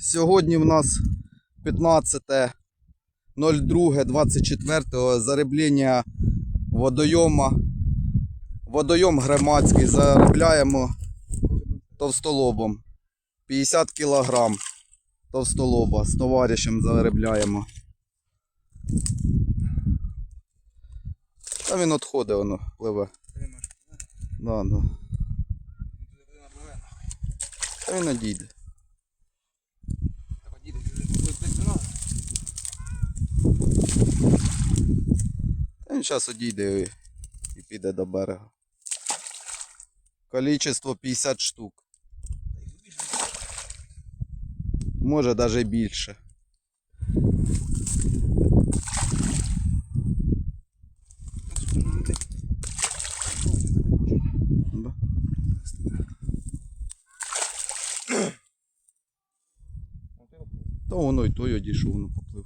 Сьогодні в нас 15.02.24 зариблення водойома. Водойом громадський заробляємо товстолобом. 50 кг товстолоба з товаришем заробляємо. Та він відходить, воно пливе. Да, да. Та він одійде. Та він зараз одійде і, і піде до берега. Количество 50 штук. Може навіть більше. Та воно й той одійшов, воно поплив.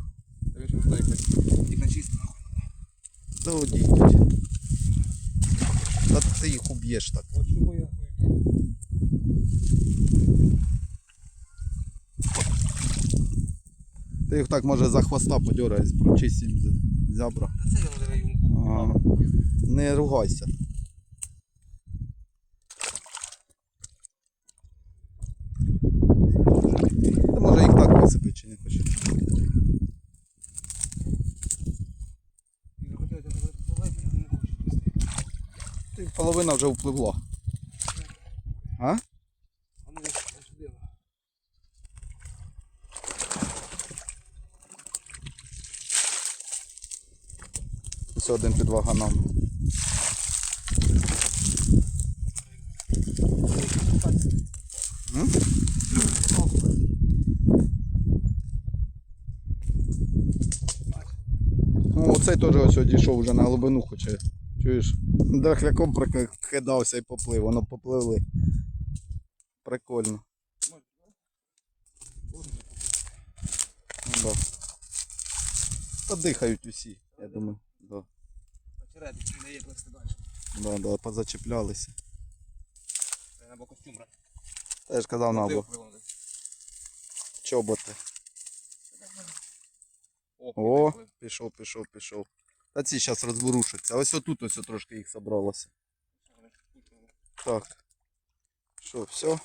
Та одійдуть. Та ти їх уб'єш так. Ти їх так може за хвоста подьораєш, прочисть їм з- зябра. Ага. Не ругайся. Ти може їх так висипи, чи не хочеш? Половина вже впливла. А? Ось один під ваганом. Ну, оцей теж ось одійшов вже на глибину хоче. Чуєш? Дахляком прокидався і поплив, воно попливли. Прикольно. Ну, да. Подихають усі, я думаю. Да. Да, да, позачеплялися. Або костюм брати. Та я ж казав на або чоботи. О, пішов, пішов, пішов. Та ці зараз розворушаться. Ось отут ось трошки їх собралося. Так. Що, все?